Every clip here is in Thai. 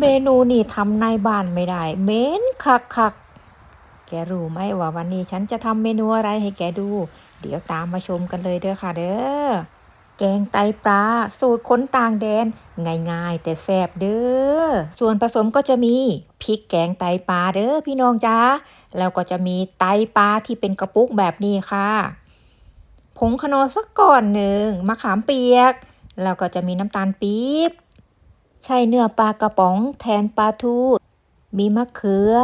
เมนูนี่ทำในบ้านไม่ได้เม็นคักคักแกรู้ไหมว่าวันนี้ฉันจะทำเมนูอะไรให้แกดู เดี๋ยวตามมาชมกันเลยเด้อค่ะเด้อแกงไตปลาสูตรค้นต่างแดน ง่ายๆ แต่แซ่บเด้อ ส่วนผสมก็จะมีพริกแกงไตปลาเด้อพี่น้องจ้าแล้วก็จะมีไตปลาที่เป็นกระปุกแบบนี้ค่ะผงขนอสักก่อนหนึ่งมะขามเปียก แล้วก็จะมีน้ำตาลปี๊บ ใช่เนื้อปลากระป๋องแทนปลาทูมีมะเขือ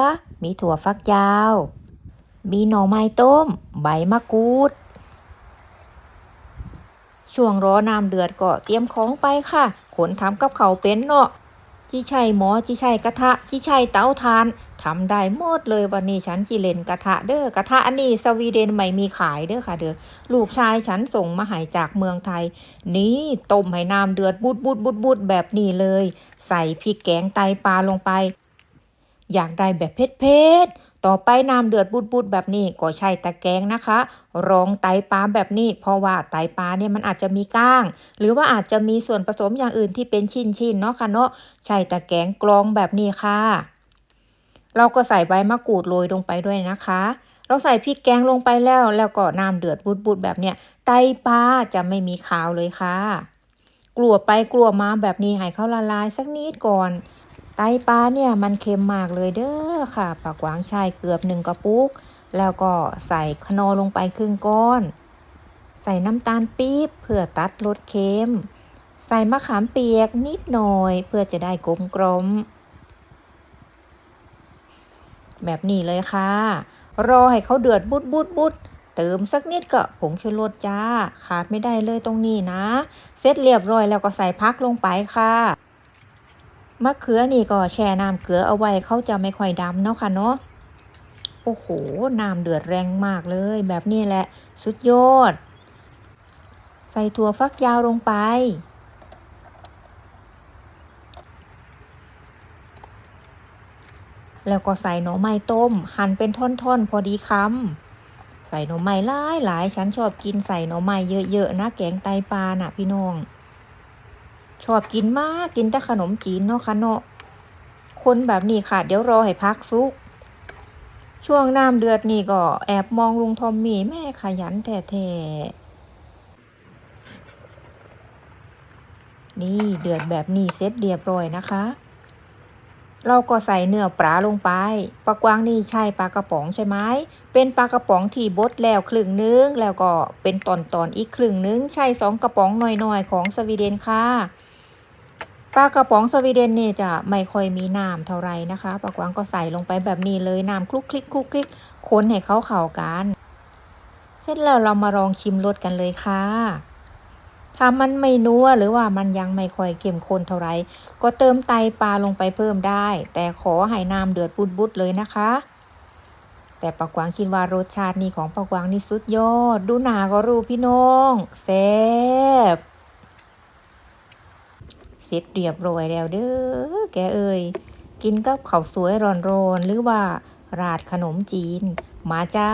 มีถั่วฟักยาว มีหน่อไม้ต้ม ใบมะกรูด ช่วงรอน้ำเดือดก็เตรียมของไปค่ะ ขนทำกับเขาเป็นเนาะ จีใช่หมอจีใช่กระทะจีใช่เตาทานทำได้หมดเลยวันนี้ฉันจีเล่นกระทะเด้อกระทะอันนี้สวีเดนไม่มีขายเด้อค่ะเด้อลูกชายฉันส่งมาหายจากเมืองไทย นี่ต้มให้น้ำเดือดบูดบูดบูดบูดแบบนี้เลย ใส่พริกแกงไตปลาลงไป อยากได้แบบเผ็ดๆ ต่อไปน้ำเดือดบุดๆแบบนี้ก็ใช้ตะแกรงนะคะ รองไตปลาแบบนี้ เพราะว่าไตปลาเนี่ยมันอาจจะมีก้าง หรือว่าอาจจะมีส่วนผสมอย่างอื่นที่เป็นชิ้นๆเนาะค่ะเนาะใช้ตะแกรงกรองแบบนี้ค่ะ เราก็ใส่ใบมะกรูดโรยลงไปด้วยนะคะ เราใส่พริกแกงลงไปแล้ว แล้วก็น้ำเดือดบุดๆแบบเนี้ยไตปลาจะไม่มีขาวเลยค่ะ กลัวไปกลัวมาแบบนี้ให้เขาละลายสักนิดก่อน ไตปลาเนี่ยมันเค็มมากเลยเด้อค่ะปากหวางชายเกือบหนึ่งกระปุก แล้วก็ใส่ขนอลงไปครึ่งก้อน ใส่น้ำตาลปี๊บเพื่อตัดรสเค็ม ใส่มะขามเปียกนิดหน่อยเพื่อจะได้กลมกลมแบบนี้เลยค่ะ รอให้เขาเดือดบุดบุดบุดเติมสักนิดก็ผงชูรสจ้า ขาดไม่ได้เลยตรงนี้นะ เสร็จเรียบร้อยแล้วก็ใส่พักลงไปค่ะ มะเขือนี่ก็แช่น้ำเกลือเอาไว้เขาจะไม่ค่อยดำเนาะค่ะเนาะโอ้โหน้ำเดือดแรงมากเลย แบบนี้แหละ สุดยอด ใส่ถั่วฟักยาวลงไป แล้วก็ใส่หน่อไม้ต้ม หั่นเป็นท่อนๆ พอดีคำใส่หน่อไม้หลายหลายๆฉันชอบกินใส่หน่อไม้เยอะๆนะแกงไตปลาน่ะพี่น้อง ชอบกินมากกินแต่ขนมจีนเนาะค่ะเนาะคนแบบนี้ค่ะ เดี๋ยวรอให้พักซุก ช่วงน้ำเดือดนี่ก็ แอบมองลุงทอมมี่แม่ขยันแท้ๆนี่เดือดแบบนี้เสร็จเรียบร้อยนะคะ เราก็ใส่เนื้อปลาลงไปปลากวางนี่ใช่ปลากระป๋องใช่ไหมเป็นปลากระป๋องที่บดแล้วครึ่งนึง แล้วก็เป็นตอนๆอีกครึ่งนึง ใช่สองกระป๋องหน่อยๆของสวีเดนค่ะ ปลากระป๋องสวีเดนนี่จะไม่ค่อยมีน้ำเท่าไรนะคะปลากวางก็ใส่ลงไปแบบนี้เลยน้ำคลุกคลิกคลุกคลิกคนให้เขาเข้ากัน เสร็จแล้วเรามาลองชิมรสกันเลยค่ะ ถ้ามันไม่นัวหรือว่ามันยังไม่ค่อยเข้มข้นเท่าไรก็เติมไตปลาลงไปเพิ่มได้ แต่ขอให้น้ำเดือดบุดๆเลยนะคะ แต่ปากวางคิดว่ารสชาตินี่ของปากวางนี่สุดยอด ดูหนาก็รู้พี่น้องแซ่บ ร็จเรียบร้อยแล้วเด้อแกเอ้ยกินกับข้าวสวยร้อนๆหรือว่าราดขนมจีน มาจ้า